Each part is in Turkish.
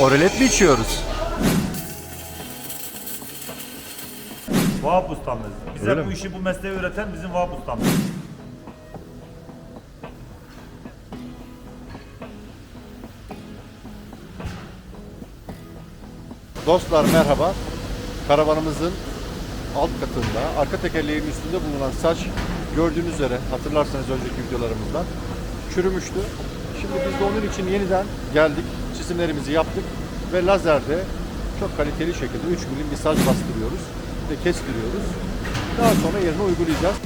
Orelet mi içiyoruz? Vahap ustamız. Bize Öyle bu mi? işi, bu mesleği öğreten bizim Vahap ustamız. Dostlar merhaba. Karavanımızın alt katında arka tekerleğin üstünde bulunan saç gördüğünüz üzere hatırlarsanız önceki videolarımızdan çürümüştü. Şimdi biz de onun için yeniden geldik. Çizimlerimizi yaptık ve lazerde çok kaliteli şekilde 3 milim bir saç bastırıyoruz ve kestiriyoruz. Daha sonra yerine uygulayacağız.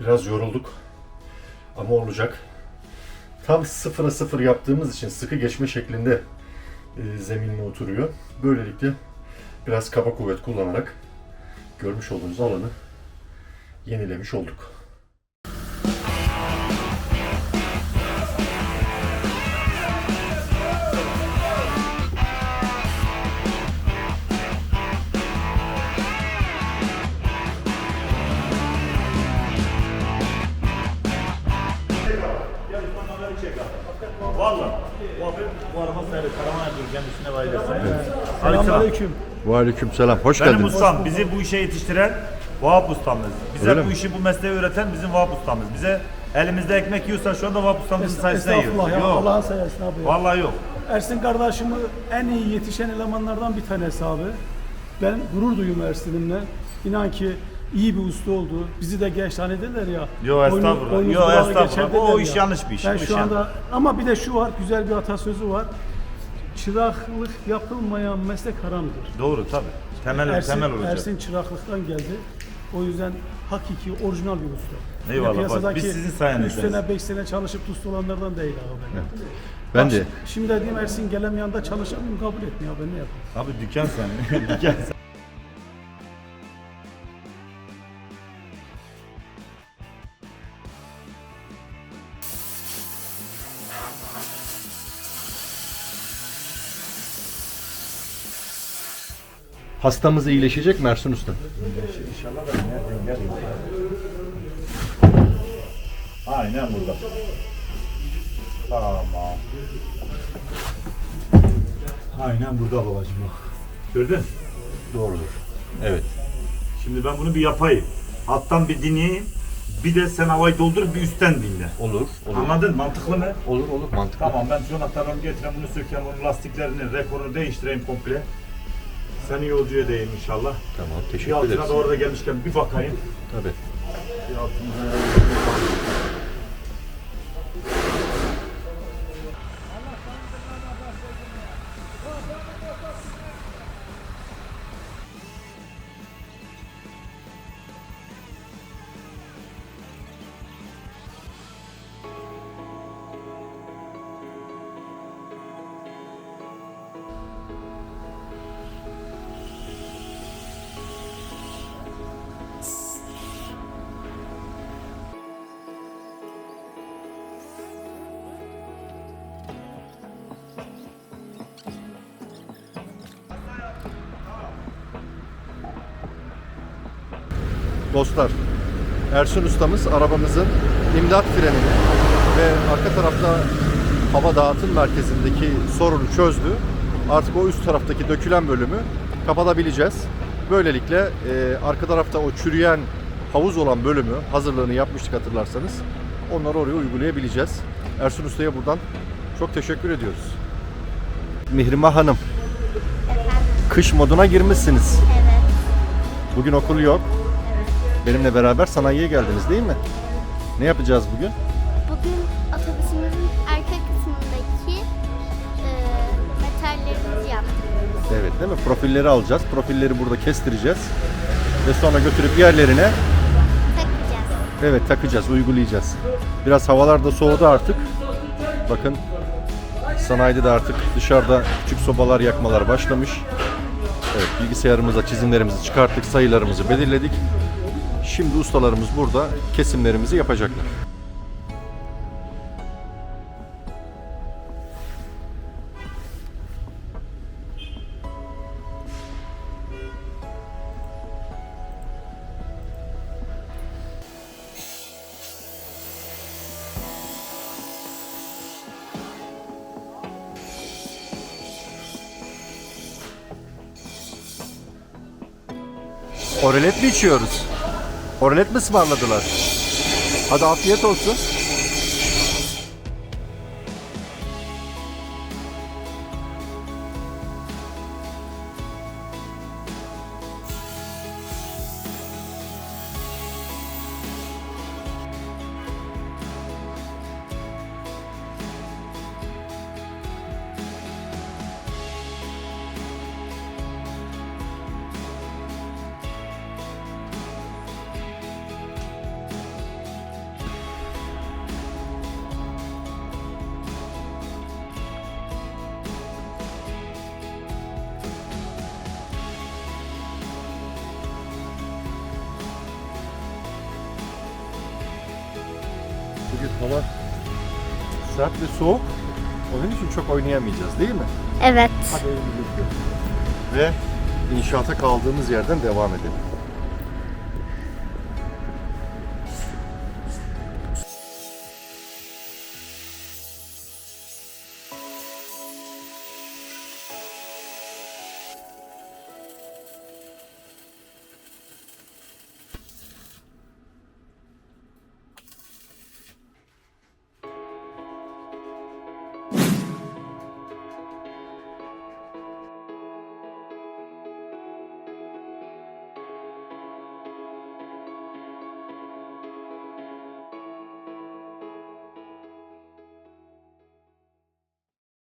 Biraz yorulduk ama olacak. Tam sıfıra sıfır yaptığımız için sıkı geçme şeklinde e, zeminine oturuyor. Böylelikle biraz kaba kuvvet kullanarak görmüş olduğunuz alanı yenilemiş olduk. Valla. Bu araba sahibi karavan yapıyor kendisine vay dersin. Selamünaleyküm. Aleyküm selam. Hoş Benim geldiniz. ustam, bizi bu işe yetiştiren Vahap ustamız. Bize Öyle bu mi? işi, bu mesleği öğreten bizim Vahap ustamız. Bize elimizde ekmek yiyorsa şu anda Vahap ustamızın sayesinde Estağfurullah yiyoruz. ya Yok. Allah'ın sayesinde abi. ya. Vallahi yok. Ersin kardeşimi en iyi yetişen elemanlardan bir tanesi abi. Ben gurur duyuyorum Ersin'imle. İnan ki iyi bir usta oldu. Bizi de genç zannederler ya. Yo, Boynu- estağfurullah. boynuz Yo, kulağı estağfurullah. O derler iş ya. yanlış bir iş. Ben O şu anda ama bir de şu var güzel bir atasözü var. Çıraklık yapılmayan meslek haramdır. Doğru tabii. Temel, Ersin, temel olacak. Ersin çıraklıktan geldi. O yüzden hakiki, orijinal bir usta. Eyvallah, Yani bak, piyasadaki biz sizin sayenizde. 3 sene, 5 sene çalışıp usta olanlardan değil abi. Ben Bak, de Şimdi dediğim Ersin gelemeyen de çalışamıyorum kabul etmiyor ben ne yapayım? Abi dükkan sen. dükkan sen. hastamız iyileşecek mi Ersun Usta? İnşallah ben nereden. Aynen burada. Tamam. Aynen burada babacığım bak. Gördün? Doğrudur. Evet. Şimdi ben bunu bir yapayım. Alttan bir dinleyeyim. Bir de sen havayı doldur bir üstten dinle. Olur. Olur. Anladın? Mantıklı mı? Olur olur mantıklı. Tamam ben şu anahtarlarımı getireyim bunu sökeyim bunun lastiklerini, rekorunu değiştireyim komple. Seni yolcu edeyim inşallah. Tamam Bir teşekkür altına ederiz. da gelmişken bir bakayım. Tabii. Bir altına Dostlar, Ersun ustamız arabamızın imdat frenini ve arka tarafta hava dağıtım merkezindeki sorunu çözdü. artık o üst taraftaki dökülen bölümü kapatabileceğiz. Böylelikle e, arka tarafta o çürüyen havuz olan bölümü hazırlığını yapmıştık hatırlarsanız. Onları oraya uygulayabileceğiz. Ersun Usta'ya buradan çok teşekkür ediyoruz. Mihrimah Hanım, Efendim? kış moduna girmişsiniz. Evet. Bugün okul yok. Benimle beraber sanayiye geldiniz değil mi? Ne yapacağız bugün? Bugün otobüsümüzün arka kısmındaki e, metallerimizi yaptık. Evet değil mi? Profilleri alacağız. Profilleri burada kestireceğiz. Ve sonra götürüp yerlerine Takacağız. evet takacağız, uygulayacağız. Biraz havalar da soğudu artık. Bakın sanayide de artık dışarıda küçük sobalar yakmalar başlamış. Evet bilgisayarımıza çizimlerimizi çıkarttık, sayılarımızı belirledik. Şimdi ustalarımız burada kesimlerimizi yapacaklar. Oralet mi içiyoruz? Oralet mi ısmarladılar? Hadi afiyet olsun. Hava sert ve soğuk. Onun için çok oynayamayacağız değil mi? Evet. Hadi. Ve inşaata kaldığımız yerden devam edelim.